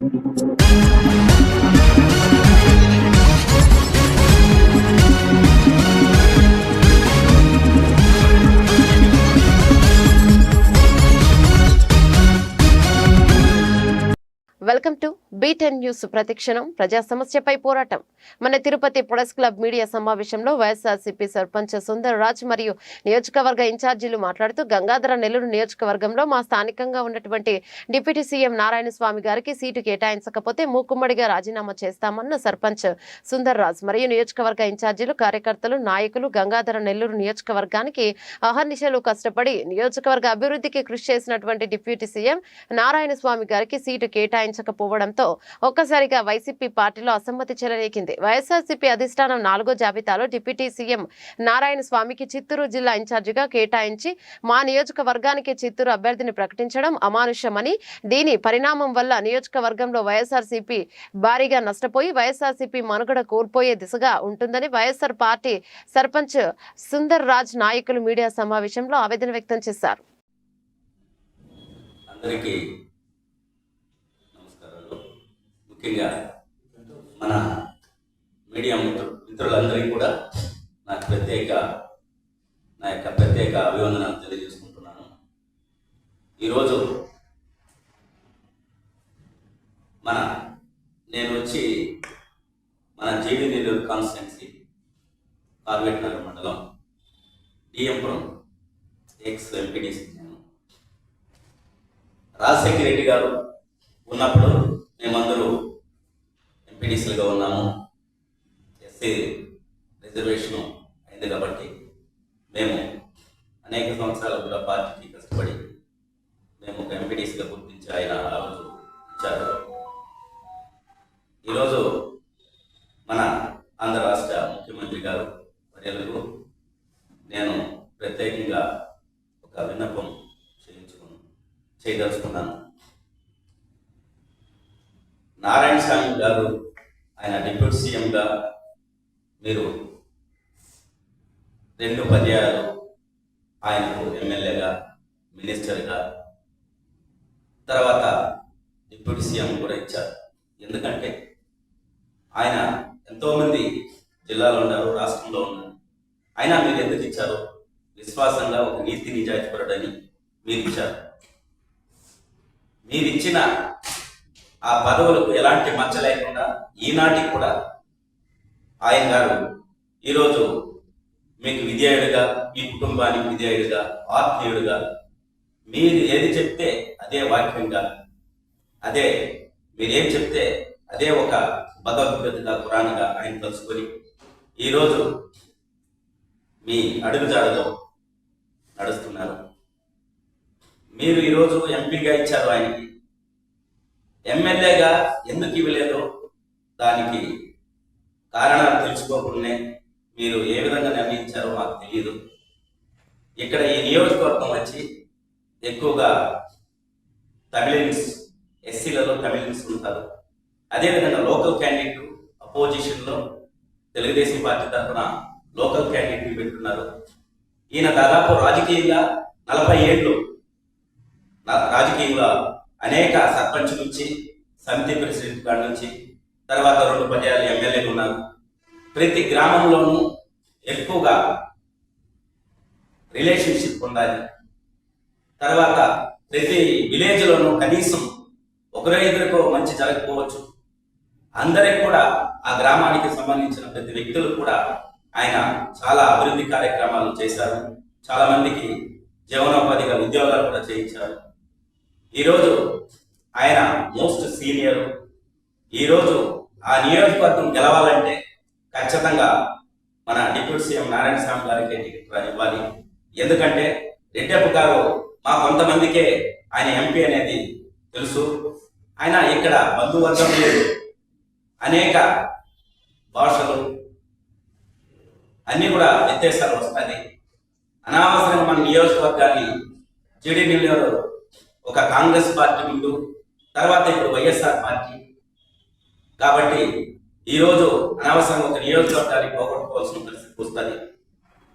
Thank you. Welcome to బీటెన్ news ప్రతిక్షణం. ప్రజా సమస్యపై పోరాటం. మన తిరుపతి ప్రెస్ క్లబ్ మీడియా సమావేశంలో వైఎస్ఆర్సీపీ సర్పంచ్ సుందర్ రాజ్ మరియు నియోజకవర్గ ఇన్ఛార్జీలు మాట్లాడుతూ గంగాధర నెల్లూరు నియోజకవర్గంలో మా స్థానికంగా ఉన్నటువంటి డిప్యూటీ సీఎం నారాయణ స్వామి గారికి సీటు కేటాయించకపోతే మూకుమ్మడిగా రాజీనామా చేస్తామన్న సర్పంచ్ సుందర్ రాజ్ మరియు నియోజకవర్గ ఇన్ఛార్జీలు కార్యకర్తలు నాయకులు గంగాధర నెల్లూరు నియోజకవర్గానికి అహర్నిశలు కష్టపడి నియోజకవర్గ అభివృద్ధికి కృషి చేసినటువంటి డిప్యూటీ సీఎం నారాయణ స్వామి గారికి సీటు కేటాయించకపోవడంతో ఒక్కసారిగా వైసీపీ పార్టీలో అసమ్మతి చెలరేగింది. వైఎస్ఆర్సీపీ అధిష్టానం నాలుగో జాబితాలో డిప్యూటీ సీఎం నారాయణ స్వామికి చిత్తూరు జిల్లా ఇన్ఛార్జిగా కేటాయించి మా నియోజకవర్గానికి చిత్తూరు అభ్యర్థిని ప్రకటించడం అమానుష్యమని దీని పరిణామం వల్ల నియోజకవర్గంలో వైఎస్ఆర్సీపీ భారీగా నష్టపోయి వైఎస్ఆర్సీపీ మనుగడ కోల్పోయే దిశగా ఉంటుందని వైఎస్ఆర్ పార్టీ సర్పంచ్ సుందర్ రాజ్ నాయకులు మీడియా సమావేశంలో ఆవేదన వ్యక్తం చేశారు. అందరికీ ముఖ్యంగా మన మీడియా మిత్రులు మిత్రులందరికీ కూడా నాకు ప్రత్యేక నా యొక్క ప్రత్యేక అభివందనాలు తెలియజేసుకుంటున్నాను. ఈరోజు మన నేను వచ్చి మన జేడి నెల్లూరు కాన్స్టిట్యున్సీ కార్వేట్ నగర్ మండలం డిఎంపురం ఎక్స్ ఎంపీడీసీ నేను. రాజశేఖర రెడ్డి గారు ఉన్నప్పుడు మేమందరూ ఎంపీడీసీలుగా ఉన్నాము. ఎస్సీ రిజర్వేషన్ అయింది కాబట్టి మేము అనేక సంవత్సరాలు కూడా పార్టీకి కష్టపడి మేము ఒక ఎంపీడీసీగా గుర్తించి ఆయన ఆ రోజు ఇచ్చారు. ఈరోజు మన ఆంధ్ర రాష్ట్ర ముఖ్యమంత్రి గారు వర్యలకు నేను ప్రత్యేకంగా ఒక విన్నపం చేయించుకున్నాను చేయదలుచుకున్నాను. నారాయణ స్వామి గారు ఆయన డిప్యూటీ సీఎంగా మీరు రెండు పర్యాయాలు ఆయనకు ఎమ్మెల్యేగా మినిస్టర్గా తర్వాత డిప్యూటీ సీఎం కూడా ఇచ్చారు. ఎందుకంటే ఆయన ఎంతోమంది జిల్లాలో ఉన్నారు రాష్ట్రంలో ఉన్నారు. అయినా మీరు ఎందుకు ఇచ్చారు? విశ్వాసంగా ఒక నీతి నిజాయితీపరుడని మీరు ఇచ్చారు. మీరు ఇచ్చిన ఆ పదవులకు ఎలాంటి మచ్చ లేకుండా ఈనాటికి కూడా ఆయన గారు ఈరోజు మీకు విధేయుడిగా మీ కుటుంబానికి విధేయుడిగా ఆత్మీయుడిగా మీరు ఏది చెప్తే అదే వాక్యంగా అదే మీరేం చెప్తే అదే ఒక భగవద్గీతగా పురాణంగా ఆయన తలుచుకొని ఈరోజు మీ అడుగుజాడలో నడుస్తున్నారు. మీరు ఈరోజు ఎంపీగా ఇచ్చారు ఆయనకి. ఎమ్మెల్యేగా ఎందుకు ఇవ్వలేదో? దానికి కారణాలు తెలుసుకోకుండానే మీరు ఏ విధంగా నిర్ణయించారో మాకు తెలియదు ఇక్కడ ఈ నియోజకవర్గం వచ్చి ఎక్కువగా తమిళన్స్ ఎస్సీలలో తమిళన్స్ ఉంటారు. అదేవిధంగా లోకల్ క్యాండిడేట్ అపోజిషన్లో తెలుగుదేశం పార్టీ తరఫున లోకల్ క్యాండిడేట్ని పెట్టున్నారు. ఈయన దాదాపు రాజకీయంగా నలభై ఏళ్ళు రాజకీయంగా అనేక సర్పంచ్ నుంచి సమితి ప్రెసిడెంట్ కాడ నుంచి తర్వాత రెండు పర్యాలు ఎమ్మెల్యేలు ఉన్నారు ప్రతి గ్రామంలోనూ ఎక్కువగా రిలేషన్షిప్ ఉండాలి. తర్వాత ప్రతి విలేజ్లోనూ కనీసం ఒకరో ఇద్దరికో మంచి జరగకపోవచ్చు. అందరికి కూడా ఆ గ్రామానికి సంబంధించిన ప్రతి వ్యక్తులు కూడా ఆయన చాలా అభివృద్ధి కార్యక్రమాలు చేశారు. చాలా మందికి జీవనోపాధిగా ఉద్యోగాలు కూడా చేయించారు. ఈరోజు ఆయన మోస్ట్ సీనియర్ ఈరోజు ఆ నియోజకవర్గం గెలవాలంటే ఖచ్చితంగా మన డిప్యూటీ సీఎం నారాయణ స్వామి గారికి టికెట్ ఇవ్వాలి. ఎందుకంటే రెడ్డప్ప గారు మా కొంతమందికే ఆయన ఎంపీ అనేది తెలుసు. ఆయన ఇక్కడ బంధువర్గం లేదు. అనేక భాషలు అన్నీ కూడా వ్యత్యాసాలు వస్తాయి. అనవసరంగా మన నియోజకవర్గాన్ని జేడీ ఒక కాంగ్రెస్ పార్టీ ముందు తర్వాత ఇప్పుడు వైఎస్ఆర్ పార్టీ కాబట్టి ఈరోజు అనవసరంగా ఒక నియోజకవర్గానికి పోగొట్టుకోవాల్సిన పరిస్థితి వస్తుంది.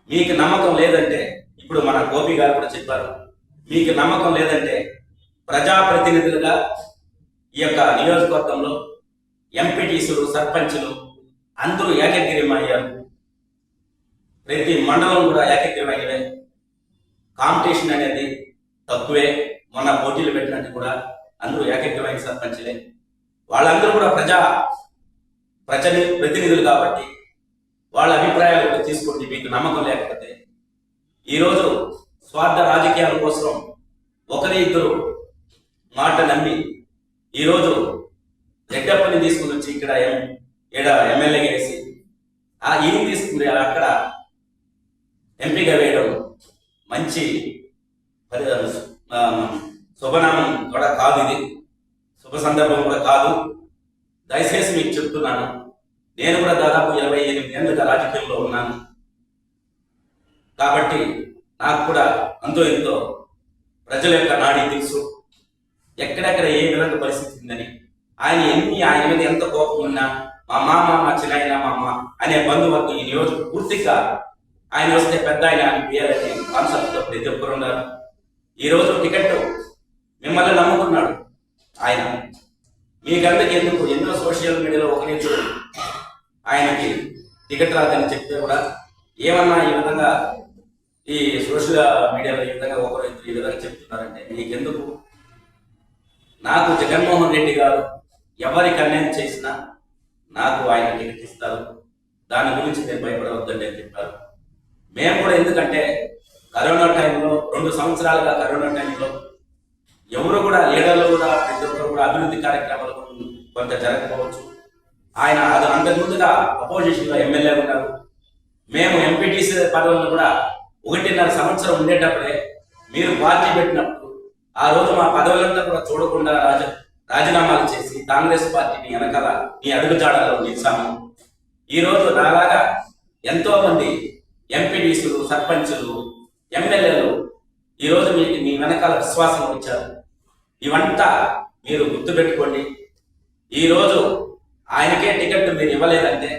మీకు నమ్మకం లేదంటే ఇప్పుడు మన గోపి గారు కూడా చెప్పారు మీకు నమ్మకం లేదంటే ప్రజాప్రతినిధులుగా ఈ యొక్క నియోజకవర్గంలో ఎంపీటీసులు సర్పంచులు అందరూ ఏకగ్రీవమయ్యారు. ప్రతి మండలం కూడా ఏకగ్రీవమయ్యే కాంపిటీషన్ అనేది తక్కువే. మొన్న పోటీలు పెట్టినట్టు కూడా అందరూ ఏకగ్రీవమైన సర్పంచులే. వాళ్ళందరూ కూడా ప్రజా ప్రజని ప్రతినిధులు కాబట్టి వాళ్ళ అభిప్రాయాలు కూడా తీసుకుంటే మీకు నమ్మకం లేకపోతే. ఈరోజు స్వార్థ రాజకీయాల కోసం ఒకరి ఇద్దరు మాట నమ్మి ఈరోజు రెడ్డప్పని తీసుకుని వచ్చి ఇక్కడ ఎం- ఈడ ఎమ్మెల్యేగా వేసి ఆ ఈయన తీసుకుని అక్కడ ఎంపీగా వేయడం మంచి శుభనామం కూడా కాదు ఇది. సందర్భం కూడా కాదు. దయచేసి మీకు చెప్తున్నాను. నేను కూడా దాదాపు ఇరవై ఎనిమిది ఏళ్ళుగా రాజకీయంలో ఉన్నాను. కాబట్టి నాకు కూడా అంతో ఎంతో ప్రజల యొక్క నాడీ తెలుసు. ఎక్కడెక్కడ ఏ విధంగా పరిస్థితి ఉందని. ఆయన ఎన్ని ఆయన మీద ఎంత కోపం ఉన్నా మా మామ మా చిన్నాయన మా అమ్మ అనే బంధువర్గం ఈ నియోజక పూర్తిగా ఆయన వస్తే పెద్ద ఆయన అని పేరని కాన్సెప్ట్తో ప్రతి ఒక్కరు ఉన్నారు. ఈ రోజు టికెట్ మిమ్మల్ని నమ్ముకున్నాడు ఆయన. మీకందరికి ఎందుకు? ఎన్నో సోషల్ మీడియాలో ఒకరి ఆయనకి టికెట్ రాదని చెప్తే కూడా ఏమన్నా ఈ విధంగా ఈ సోషల్ మీడియాలో ఈ విధంగా ఒకరు ఈ విధంగా చెప్తున్నారంటే మీకెందుకు? నాకు జగన్మోహన్ రెడ్డి గారు ఎవరి అన్యాయం చేసినా నాకు ఆయన టికెట్ ఇస్తారు. దాని గురించి నేను భయపడవద్దండి అని చెప్పారు. మేము కూడా ఎందుకంటే కరోనా టైంలో రెండు సంవత్సరాలుగా కరోనా టైంలో ఎవరు కూడా లీడర్లు కూడా ప్రతి ఒక్కరు కూడా అభివృద్ధి కార్యక్రమాలు కొంత జరగకపోవచ్చు. ఆయన అది అంతకు ముందుగా అపోజిషన్లో ఎమ్మెల్యే ఉన్నారు మేము ఎంపీటీసీ పదవులను కూడా ఒకటిన్నర సంవత్సరం ఉండేటప్పుడే మీరు పార్టీ పెట్టినప్పుడు ఆ రోజు మా పదవులంతా కూడా చూడకుండా రాజ రాజీనామాలు చేసి కాంగ్రెస్ పార్టీని వెనకాల మీ అడుగుజాడలో నిలిచాము. ఈ రోజు నాలాగా ఎంతో మంది ఎంపీడీసీలు సర్పంచులు ఎమ్మెల్యేలు ఈ రోజు మీకు మీ వెనకాల విశ్వాసం వచ్చారు ఇవంతా మీరు గుర్తుపెట్టుకోండి. ఈరోజు ఆయనకే టికెట్ మీరు ఇవ్వలేదంటే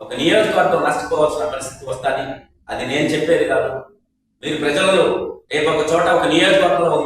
ఒక నియోజకవర్గం నష్టపోవాల్సిన పరిస్థితి వస్తుంది. అది నేను చెప్పేది కాదు. మీరు ప్రజలు రేపు ఒక చోట ఒక నియోజకవర్గంలో